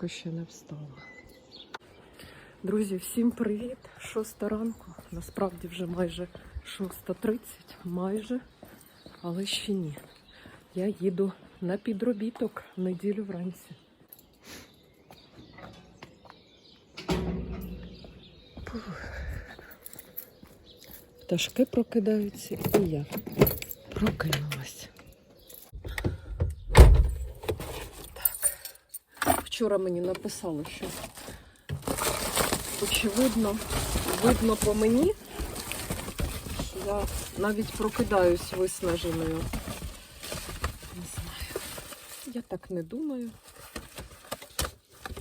Сонечко ще не встало. Друзі, всім привіт! Шоста ранку. Насправді вже майже 6.30, майже, але ще ні. Я їду на підробіток в неділю вранці. Пух. Пташки прокидаються і я прокинулась. Так. Вчора мені написали, що очевидно, видно по мені, що я навіть прокидаюсь виснаженою. Не знаю. Я так не думаю.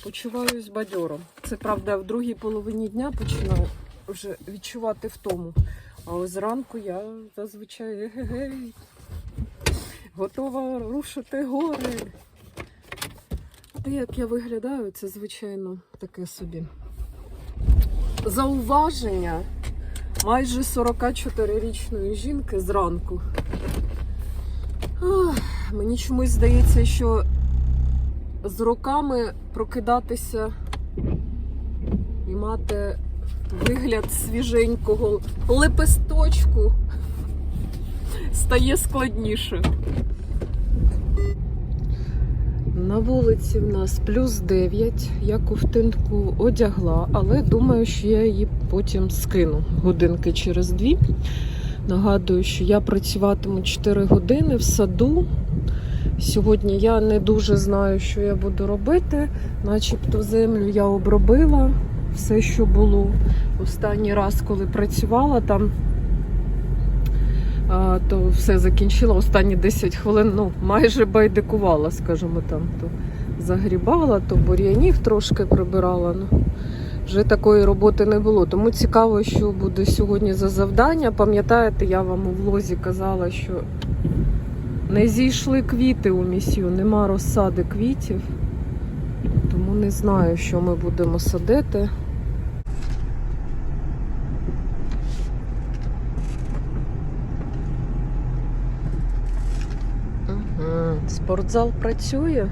Почуваюсь бадьором. Це правда, в другій половині дня починаю вже відчувати втому. А ось зранку я зазвичай егегей, готова рушити гори. Те, як я виглядаю, це, звичайно, таке собі. Зауваження майже 44-річної жінки зранку. Ах, мені чомусь здається, що з роками прокидатися і мати вигляд свіженького лепесточку стає складніше. На вулиці в нас плюс 9. Я ковтинку одягла, але думаю, що я її потім скину годинки через дві. Нагадую, що я працюватиму 4 години в саду. Сьогодні я не дуже знаю, що я буду робити. Начебто землю я обробила все, що було. Останній раз, коли працювала там, то все закінчила. Останні 10 хвилин, ну, майже байдикувала, скажімо там. То загрібала, то бур'янів трошки прибирала. Ну, вже такої роботи не було. Тому цікаво, що буде сьогодні за завдання. Пам'ятаєте, я вам у влозі казала, що не зійшли квіти у місію, нема розсади квітів. Тому не знаю, що ми будемо садити. Спортзал працює.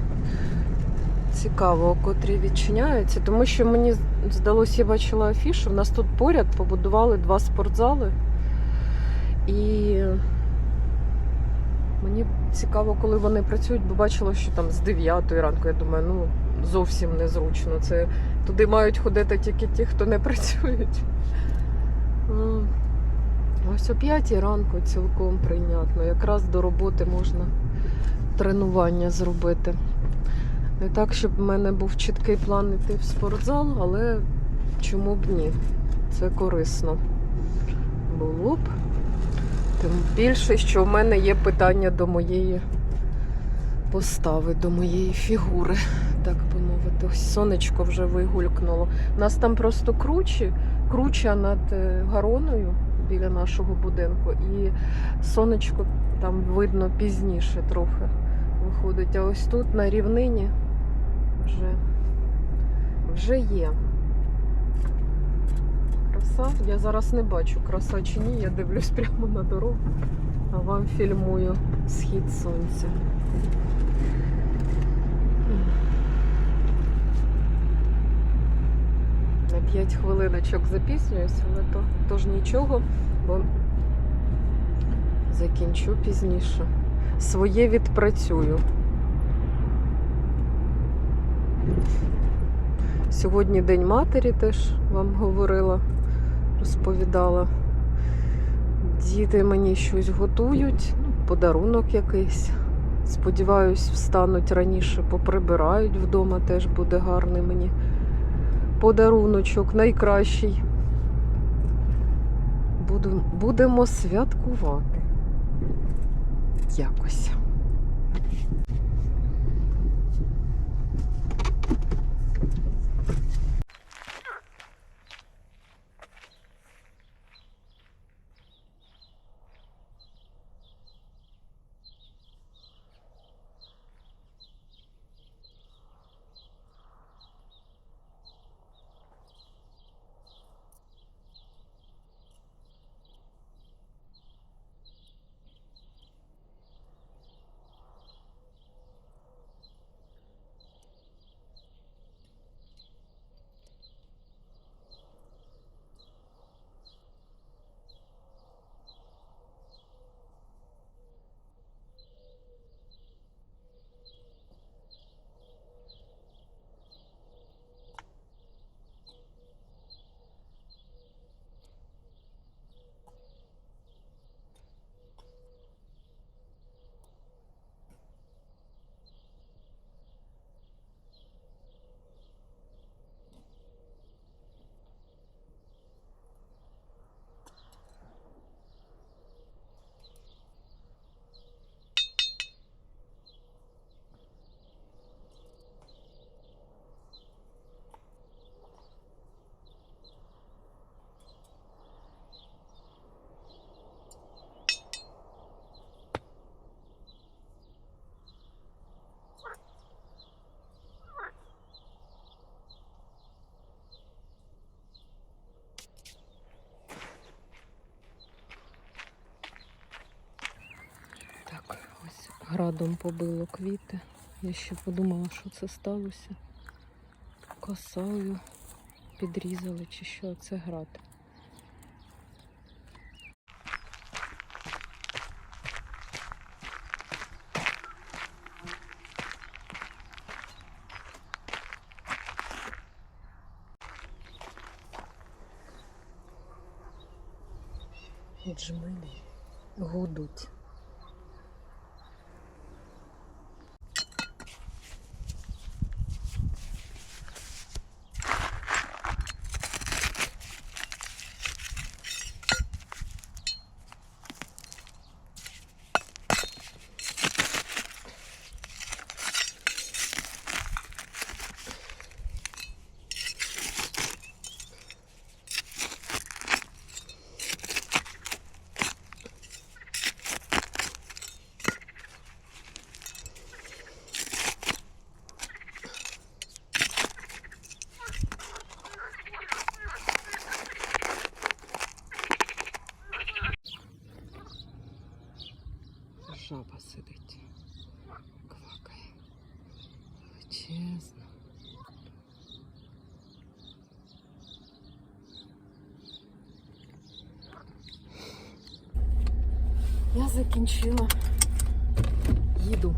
Цікаво, о котрій відчиняється, тому що мені здалося, я бачила афішу. У нас тут поряд побудували два спортзали. І мені цікаво, коли вони працюють, бо бачила, що там з 9 ранку, я думаю, ну зовсім незручно. Це туди мають ходити тільки ті, хто не працюють. Ну, Ось о 5 ранку цілком прийнятно. Якраз до роботи можна тренування зробити. Не так, щоб в мене був чіткий план йти в спортзал, але чому б ні? Це корисно. Було б. Тим більше, що в мене є питання до моєї постави, до моєї фігури, так би мовити. Сонечко вже вигулькнуло. У нас там просто кручі, круча над е, гороною біля нашого будинку, і сонечко там видно пізніше трохи виходить. А ось тут на рівнині вже, вже є. Краса. Я зараз не бачу, краса чи ні, я дивлюсь прямо на дорогу, а вам фільмую схід сонця. На 5 хвилиночок запізнююся, але то, то ж нічого, бо закінчу пізніше. Своє відпрацюю. Сьогодні День матері теж вам говорила, розповідала. Діти мені щось готують, подарунок якийсь. Сподіваюсь, встануть раніше, поприбирають вдома, теж буде гарний мені подаруночок, найкращий. Будемо святкувати. Якось. Градом побило квіти. Я ще подумала, що це сталося. Косою підрізали чи що, це град. Жаба сидить. Квакає. Величезна. Я закінчила. Їду.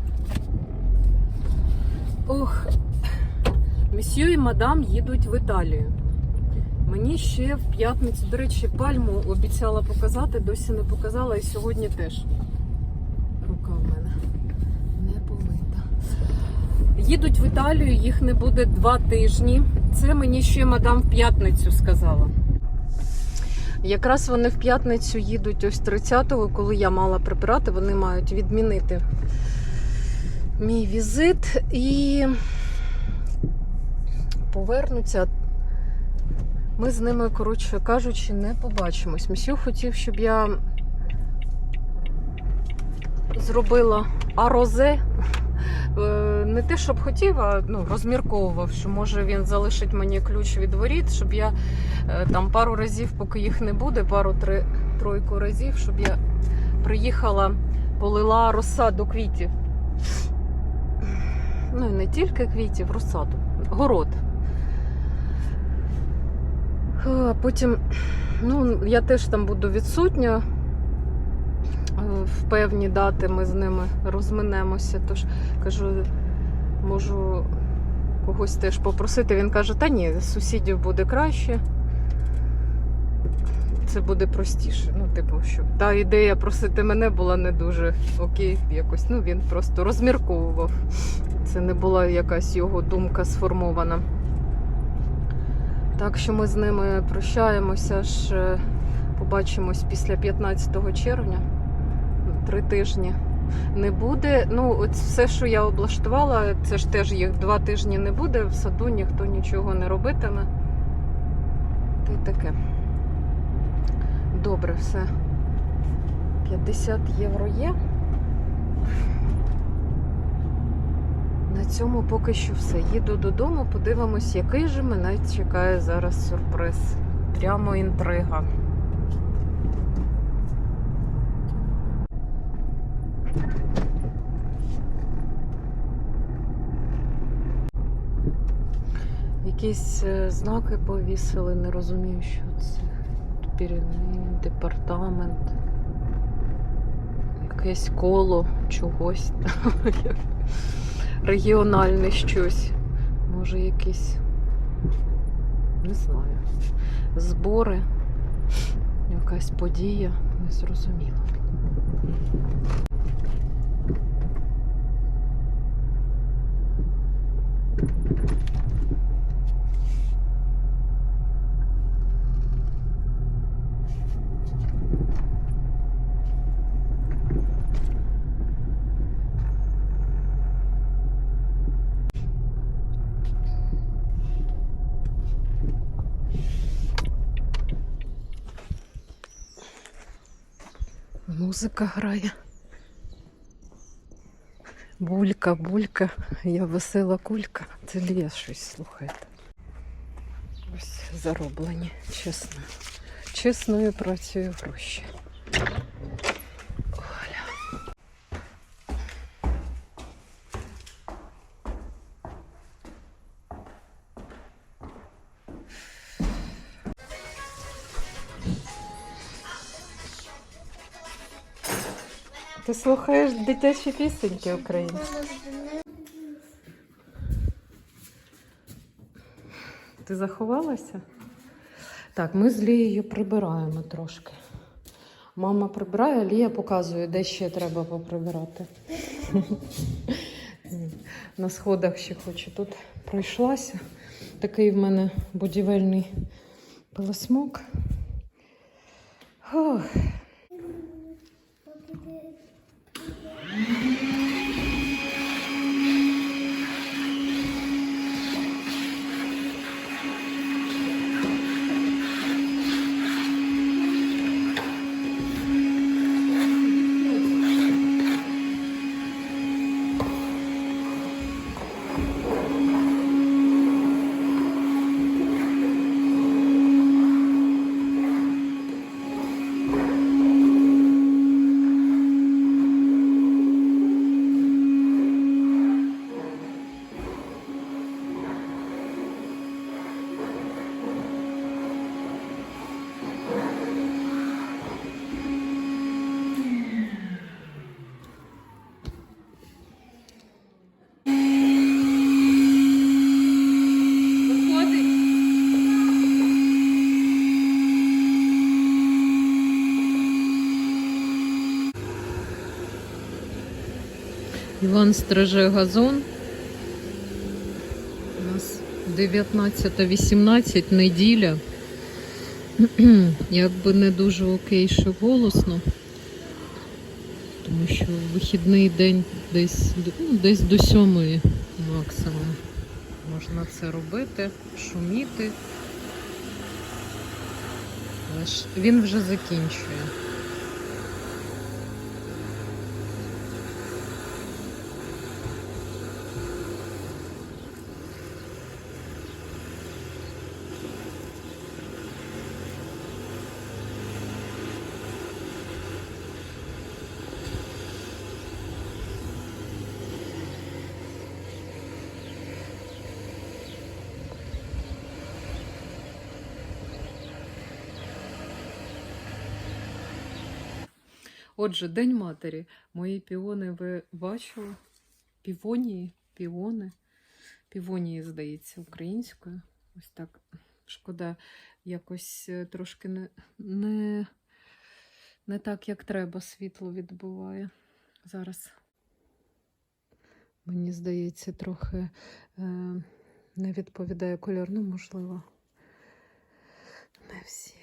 Ох, месьє і мадам їдуть в Італію. Мені ще в п'ятницю, до речі, пальму обіцяла показати, досі не показала, і сьогодні теж. Рука в мене не помита. Їдуть в Італію, їх не буде два тижні. Це мені ще мадам в п'ятницю сказала. Якраз вони в п'ятницю їдуть ось 30-го, коли я мала прибирати, вони мають відмінити мій візит і повернуться. Ми з ними, коротше кажучи, не побачимось. Місю хотів, щоб я зробила арозе. Е, Не те, щоб хотів, а ну, розмірковував, що може він залишить мені ключ від воріт, щоб я е, там пару разів, поки їх не буде, пару тройку разів, щоб я приїхала, полила розсаду квітів. Ну і не тільки квітів, розсаду, город. Потім, ну, я теж там буду відсутня. Е, В певні дати ми з ними розминемося. Тож кажу, можу когось теж попросити. Він каже, та ні, сусідів буде краще. Це буде простіше. Ну, типу, що та ідея просити мене була не дуже окей, якось. Ну, він просто розмірковував. Це не була якась його думка сформована. Так що ми з ними прощаємося ж, е, побачимось після 15 червня. Три тижні не буде. Ну, от все, що я облаштувала, це ж теж їх два тижні не буде. В саду ніхто нічого не робитиме. Та й таке. Добре, все. 50 євро є. На цьому поки що все. Їду додому, подивимось, який же мене чекає зараз сюрприз. Прямо інтрига. Якісь е, знаки повісили, не розумію, що це. Піреней, департамент. Якесь коло чогось. Регіональне щось. Може якісь. Не знаю. Збори. Якась подія. Не зрозуміло. Музика грає. Булька, булька, я весела кулька. Це Лія щось слухайте. Ось зароблені, чесно. Чесною працею гроші. Ти слухаєш дитячі пісеньки українські? Ти заховалася? Так, ми з Лією прибираємо трошки. Мама прибирає, Лія показує, де ще треба поприбирати. На сходах ще хочу. Тут пройшлася. Такий в мене будівельний пилосмок. Ох. Thank you. Іван стриже газон. У нас 19-18 неділя. Якби не дуже окей, що голосно. Тому що вихідний день десь, ну, десь до сьомої максимум. Можна це робити, шуміти. Але ж він вже закінчує. Отже, День матері. Мої піони ви бачили? Півонії, піони. Півонії, здається, українською. Ось так. Шкода, якось е, трошки не, не, не так, як треба, світло відбуває. Зараз. Мені здається, трохи е, не відповідає кольор, ну, можливо. Не всі.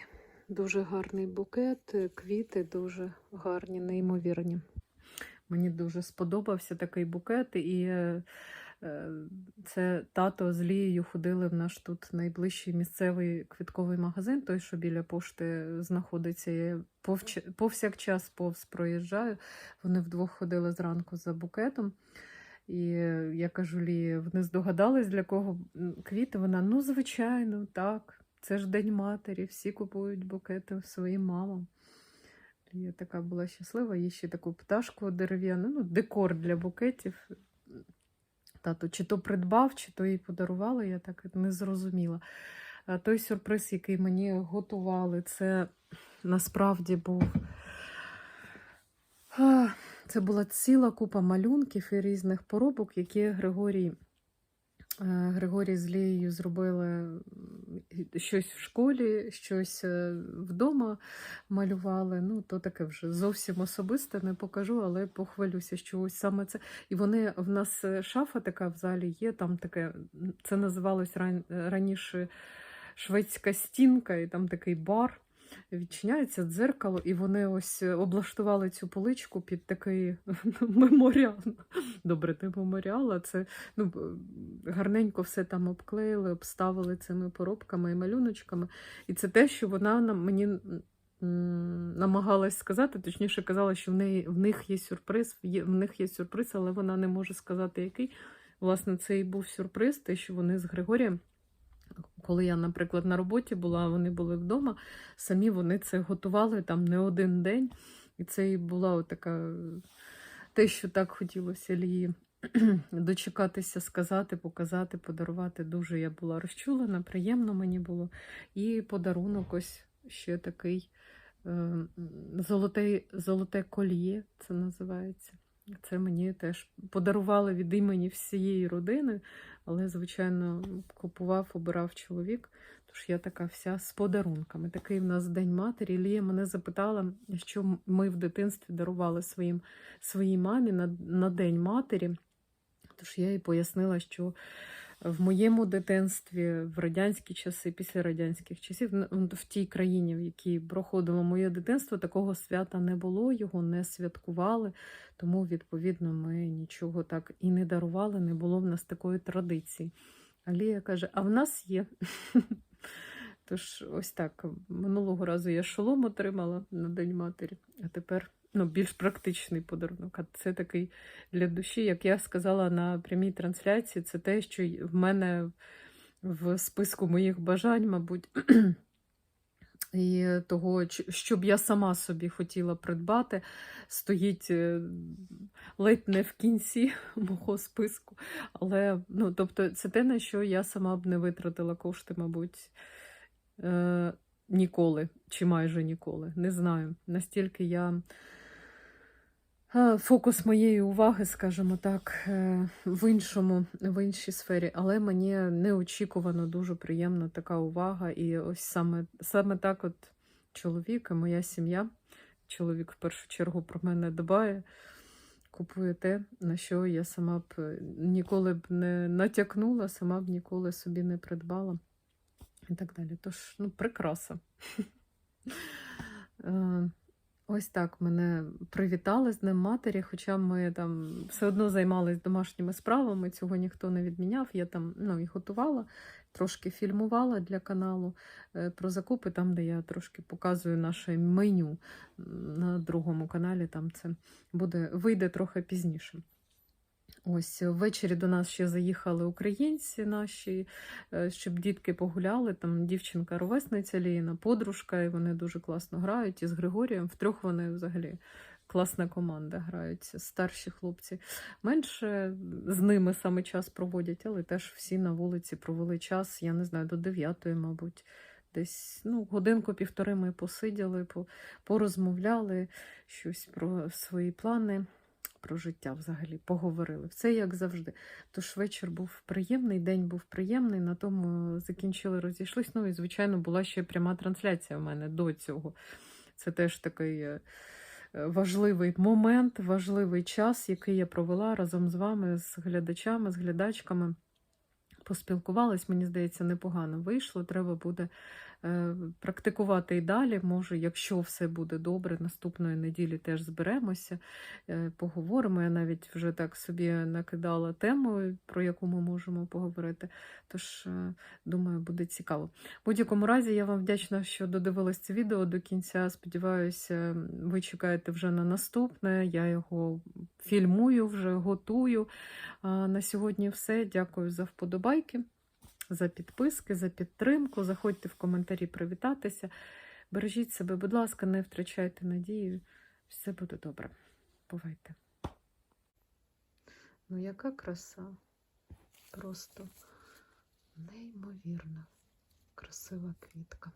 Дуже гарний букет, квіти дуже гарні, неймовірні. Мені дуже сподобався такий букет, і е, е, це тато з Лією ходили в наш тут найближчий місцевий квітковий магазин, той, що біля пошти знаходиться. Я повч- повсякчас повз проїжджаю. Вони вдвох ходили зранку за букетом. І я кажу Лії, вони здогадались, для кого квіти. Вона, ну, звичайно, так. Це ж День матері, всі купують букети своїм мамам. Я така була щаслива, їй ще таку пташку дерев'яну, ну, декор для букетів. Тато чи то придбав, чи то їй подарували, я так не зрозуміла. А той сюрприз, який мені готували, це насправді був. Це була ціла купа малюнків і різних поробок, які Григорій Григорій з Лією зробили щось в школі, щось е, вдома малювали. Ну, то таке вже зовсім особисте, не покажу, але похвалюся, що ось саме це. І вони в нас е, шафа така в залі є, там таке, це називалось ран- раніше шведська стінка, і там такий бар. Відчиняється дзеркало, і вони ось е, облаштували цю поличку під такий меморіал. Добре, не меморіал, а це ну, гарненько все там обклеїли, обставили цими поробками і малюночками. І це те, що вона нам мені намагалась сказати, точніше казала, що в неї в них є сюрприз, в них є сюрприз, але вона не може сказати, який. Власне, це і був сюрприз, те, що вони з Григорієм. Коли я, наприклад, на роботі була, вони були вдома, самі вони це готували там не один день. І це і була така те, що так хотілося Лії дочекатися, сказати, показати, подарувати. Дуже я була розчулена, приємно мені було. І подарунок ось ще такий е, золоте, золоте кольє, це називається. Це мені теж подарували від імені всієї родини, але, звичайно, купував, обирав чоловік. Тож я така вся з подарунками. Такий в нас День матері. Лія мене запитала, що ми в дитинстві дарували своїм, своїй мамі на, на День матері. Тож я їй пояснила, що в моєму дитинстві, в радянські часи, після радянських часів, в тій країні, в якій проходило моє дитинство, такого свята не було, його не святкували. Тому, відповідно, ми нічого так і не дарували, не було в нас такої традиції. Алія каже: а в нас є. Тож, ось так. Минулого разу я шолом отримала на День матері, а тепер ну, більш практичний подарунок. А це такий для душі, як я сказала на прямій трансляції, це те, що в мене в списку моїх бажань, мабуть. І того, що б я сама собі хотіла придбати, стоїть е, ледь не в кінці мого списку. Але ну, тобто, це те, на що я сама б не витратила кошти, мабуть, е, ніколи чи майже ніколи. Не знаю. Настільки я фокус моєї уваги, скажімо так, е, в іншому, в іншій сфері, але мені неочікувано дуже приємна така увага. І ось саме, саме так, от чоловік і моя сім'я, чоловік в першу чергу про мене дбає. Купує те, на що я сама б е, ніколи б не натякнула, сама б ніколи собі не придбала і так далі. Тож, ну, прикраса. Ось так мене привітали з Днем матері, хоча ми там все одно займалися домашніми справами, цього ніхто не відміняв. Я там ну, і готувала, трошки фільмувала для каналу е, про закупи, там, де я трошки показую наше меню на другому каналі. Там це буде вийде трохи пізніше. Ось ввечері до нас ще заїхали українці наші, е, щоб дітки погуляли. Там дівчинка ровесниця Ліна, подружка, і вони дуже класно грають. І з Григорієм втрьох вони взагалі класна команда грають, старші хлопці. Менше з ними саме час проводять, але теж всі на вулиці провели час, я не знаю, до 9, мабуть. Десь ну, годинку-півтори ми посиділи, порозмовляли щось про свої плани про життя взагалі поговорили. Все як завжди. Тож вечір був приємний, день був приємний, на тому закінчили, розійшлись. Ну і, звичайно, була ще пряма трансляція в мене до цього. Це теж такий е, важливий момент, важливий час, який я провела разом з вами, з глядачами, з глядачками. Поспілкувались, мені здається, непогано вийшло. Треба буде практикувати і далі. Може, якщо все буде добре, наступної неділі теж зберемося, е, поговоримо. Я навіть вже так собі накидала тему, про яку ми можемо поговорити. Тож, е, думаю, буде цікаво. В будь-якому разі, я вам вдячна, що додивились це відео до кінця. Сподіваюся, ви чекаєте вже на наступне. Я його фільмую, вже готую. На сьогодні все. Дякую за вподобайки, за підписки, за підтримку. Заходьте в коментарі привітатися. Бережіть себе, будь ласка, не втрачайте надію. Все буде добре. Бувайте. Ну, яка краса. Просто неймовірна, красива квітка.